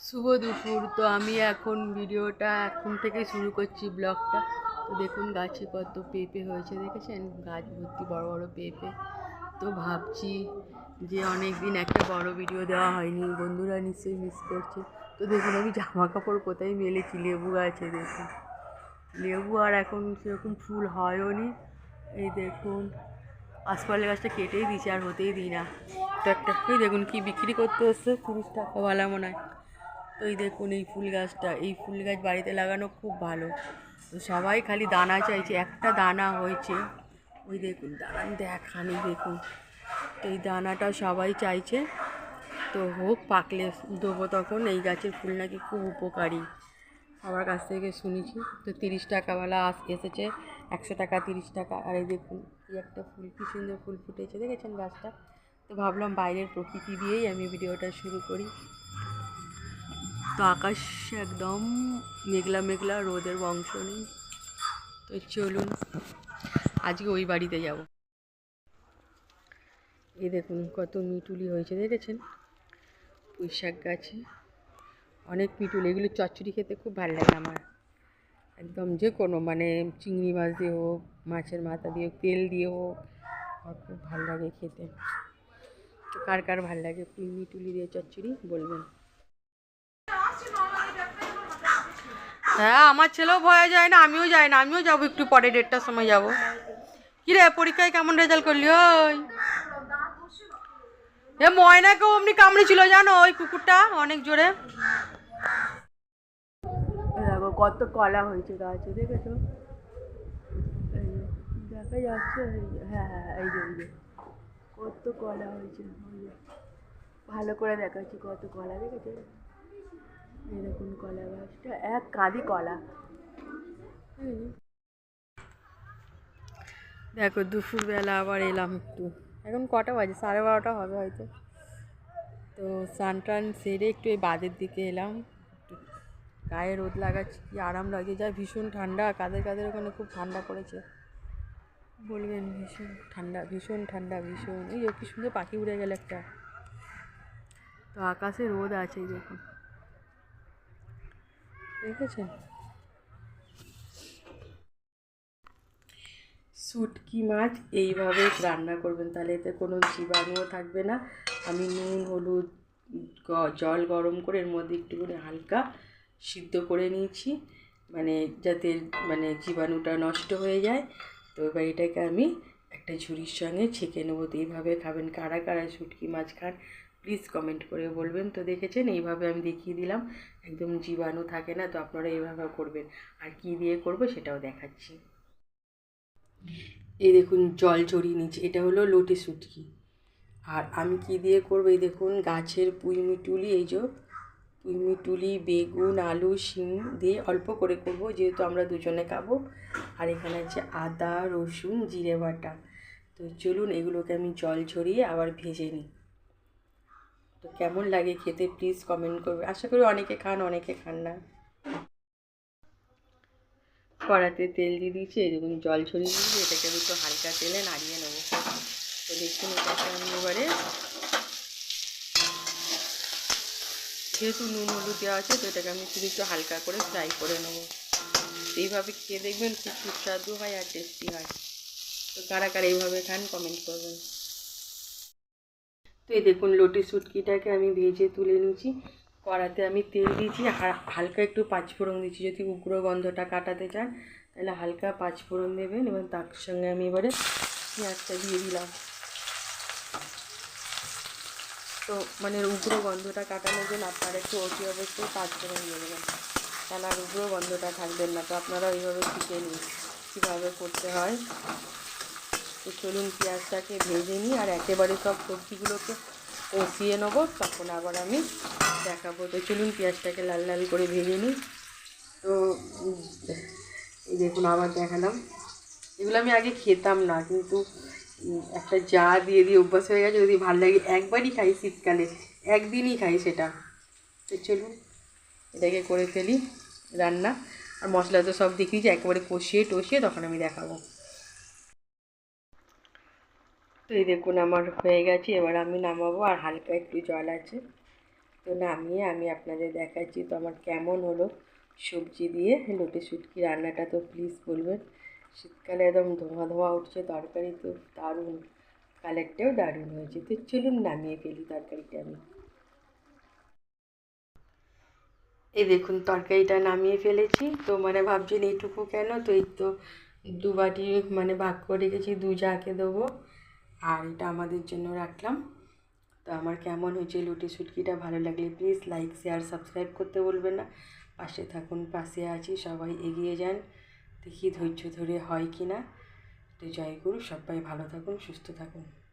শুভ দুপুর। তো আমি এখন ভিডিওটা এখন থেকে শুরু করছি ব্লগটা। তো দেখুন গাছে কত পেঁপে হয়েছে, দেখেছেন? গাছ ভর্তি বড় বড় পেঁপে। তো ভাবছি যে অনেক দিন একটা বড় ভিডিও দেওয়া হয়নি, বন্ধুরা নিশ্চয়ই মিস করছে। তো দেখুন, আমি জামা কাপড় কোথায় মেলেছি? লেবু গাছে দেখুন। লেবু আর এখন সেরকম ফুল হয়ও নি। এই দেখুন, আশপালের গাছটা কেটেই দিয়েছি, আর হতেই দিই না। তো একটা দেখুন কি বিক্রি করতে এসছে, তিরিশ টাকা টাকাওয়ালা মনে হয়। তো এই দেখুন এই ফুল গাছটা, এই ফুল গাছ বাড়িতে লাগানো খুব ভালো। তো সবাই খালি দানা চাইছে, একটা দানা হয়েছে। ওই দেখুন, দানা দেখানি দেখুন। তো এই দানাটা সবাই চাইছে। তো হোক, পাকলে দেবো তখন। এই গাছের ফুল নাকি খুব উপকারী। সবার কাছ থেকে শুনেছি। তো তিরিশ টাকাওয়ালা আস এসেছে, একশো টাকা, তিরিশ টাকা। আর এই দেখুন এই একটা ফুল, কি সুন্দর ফুল ফুটেছে। দেখেছেন গাছটা? তো ভাবলাম বাইরের প্রকৃতি দিয়েই আমি ভিডিওটা শুরু করি। তো আকাশ একদম মেঘলা মেঘলা, রোদের বংশ নেই। তো চলুন, আজকে ওই বাড়িতে যাব। এই দেখুন কত মিটুলি হয়েছে, দেখেছেন? পুঁই শাক গাছে অনেক পিটুল এগুলো চচ্চড়ি খেতে খুব ভালো লাগে আমার। একদম যে কোনো মানে চিংড়ি মাছ দিয়ে হোক, মাছের মাথা দিয়ে হোক, তেল দিয়ে হোক, আমার খুব ভালো লাগে খেতে। তো কার কার ভালো লাগে পুঁই মিটুলি দিয়ে চচ্চড়ি বলবেন? হ্যাঁ আমার ছেলেও ভয়ে যায় না, আমিও যাই না, আমিও যাব একটু পরে, দেড়টার সময় যাব। কি রে, পরীক্ষায় কেমন রেজাল্ট করলি? ওই। এ, ময়নাকেও অমনি কামড়েছিল, জানো? ওই কুকুরটা, অনেক জোরে। কত কলা হয়েছে গাছে, দেখেছ? দেখা যাচ্ছে হ্যাঁ হ্যাঁ এই যে কত কলা হয়েছে ভালো করে দেখাচ্ছি কত কলা, দেখেছ? দেখুন কলা গাছটা, এক কাঁদি কলা। দেখো, দুপুরবেলা আবার এলাম একটু। এখন কটা বাজে? সাড়ে বারোটা হবে হয়তো। তো স্নান টান সেরে একটু এই বাদের দিকে এলাম। গায়ে রোদ লাগাচ্ছি, কি আরাম লাগে। যা ভীষণ ঠান্ডা, কাদের কাদের ওখানে খুব ঠান্ডা পড়েছে? বলবেন ভীষণ ঠান্ডা ভীষণ ঠান্ডা, ভীষণ। এই যে কি সুন্দর পাখি উড়ে গেল একটা। তো আকাশে রোদ আছে দেখুন। দেখেছেন? শুটকি মাছ এইভাবে রান্না করবেন, তাহলে এতে কোনো জীবাণুও থাকবে না। আমি নুন, হলুদ জল গরম করে এর মধ্যে একটুখানি হালকা সিদ্ধ করে নিয়েছি মানে যাতে মানে জীবাণুটা নষ্ট হয়ে যায়। তো এবার এটাকে আমি একটা ঝুড়ির সঙ্গে ছেঁকে নেব। তো এইভাবে খাবেন। কারা কারা শুটকি মাছ খান প্লিজ কমেন্ট করে বলবেন। তো দেখেছেন, এইভাবে আমি দেখিয়ে দিলাম। একদম জীবাণু থাকে না, তো আপনারা এইভাবে করবেন। আর কী দিয়ে করব সেটাও দেখাচ্ছি। এই দেখুন, জল চড়িয়ে নিচ্ছে। এটা হলো লোটে শুটকি আর আমি কি দিয়ে করব? এই দেখুন, গাছের পুঁই মিটুলি, এই যে পুঁই মিটুলি, বেগুন, আলু, শিম দিয়ে অল্প করে করব, যেহেতু আমরা দুজনে খাব। আর এখানে আছে আদা, রসুন, জিরে বাটা। তো চলুন, এগুলোকে আমি জল ছড়িয়ে আবার ভেজে নিই। তো কেমন লাগে খেতে? প্লিজ কমেন্ট করবে। আশা করি অনেকে খান অনেকে খান না। কড়াতে তেল দিয়ে দিয়েছি দেখুন জল ছড়িয়ে দিয়েছি। এটাকে আমি একটু হালকা তেলে নাড়িয়ে নেব। তো দেখুন এটাকে আমি এবারে যেহেতু নুন হলুদ দেওয়া আছে, তো এটাকে আমি শুধু একটু হালকা করে ফ্রাই করে নেব। এইভাবে খেয়ে দেখবেন খুব সুস্বাদু হয় আর টেস্টি হয়। তো কারা কারা এইভাবে খান কমেন্ট করবেন। তো এই দেখুন লটি শুটকিটাকে আমি ভেজে তুলে নিয়েছি। কড়াতে আমি তেল দিয়েছি হালকা একটু পাঁচফোড়ন দিচ্ছি যদি উগ্র গন্ধটা কাটাতে চান, তাহলে হালকা পাঁচফোড়ন দেবেন এবং তার সঙ্গে আমি এবারে পেঁয়াজটা দিয়ে দিলাম। তো মানে উগ্র গন্ধটা কাটানোর জন্য আপনারা একটু অতি অবশ্যই পাঁচফোড়ন দিয়ে দেবেন তাহলে আর উগ্র গন্ধটা থাকবেন না। তো আপনারা এইভাবে শিখে নিন কীভাবে করতে হয়। তো চলুন পেঁয়াজটাকে ভেজে নিই আর একেবারে সব সবজিগুলোকে কষিয়ে নেব। তখন আবার আমি দেখাবো। তো চলুন পেঁয়াজটাকে লাল লাল করে ভেজে নিই। তো এই দেখুন আবার দেখালাম। এগুলো আমি আগে খেতাম না, কিন্তু একটা যা দিয়ে দিয়ে অভ্যাস হয়ে গেছে। যদি ভালো লাগে একবারই খাই শীতকালে, একদিনই খাই সেটা। তো চলুন এটাকে করে ফেলি রান্না। আর মশলা তো সব দেখিয়েছি, একেবারে কষিয়ে টষিয়ে তখন আমি দেখাবো। তো এই দেখুন আমার হয়ে গেছে, এবার আমি নামাবো আর হালকা একটু জল আছে। তো নামিয়ে আমি আপনাদের দেখাচ্ছি তো আমার কেমন হলো সবজি দিয়ে। লোটে শুটকি রান্নাটা তো প্লিজ বলবেন। শীতকালে একদম ধোঁয়া ধোঁয়া উঠছে, তরকারি তো দারুণ। কালারটাও দারুণ হয়েছে। তো চলুন নামিয়ে ফেলি তরকারিটা আমি। এই দেখুন তরকারিটা নামিয়ে ফেলেছি। তো মানে ভাবছেন এইটুকু কেন? তো এই তো দু বাটি মানে ভাগ করে রেখেছি, দু জাকে দেবো। আর এটা আমাদের জন্য রাখলাম। তো আমার কেমন হয়েছে লুটি সুটকিটা ভালো লাগলে প্লিজ লাইক শেয়ার সাবস্ক্রাইব করতে বলবেন না। পাশে থাকুন, পাশে আছি, সবাই এগিয়ে যান। দেখি ধৈর্য ধরে হয় কি না তো জয় গুরু, সবাই ভালো থাকুন, সুস্থ থাকুন।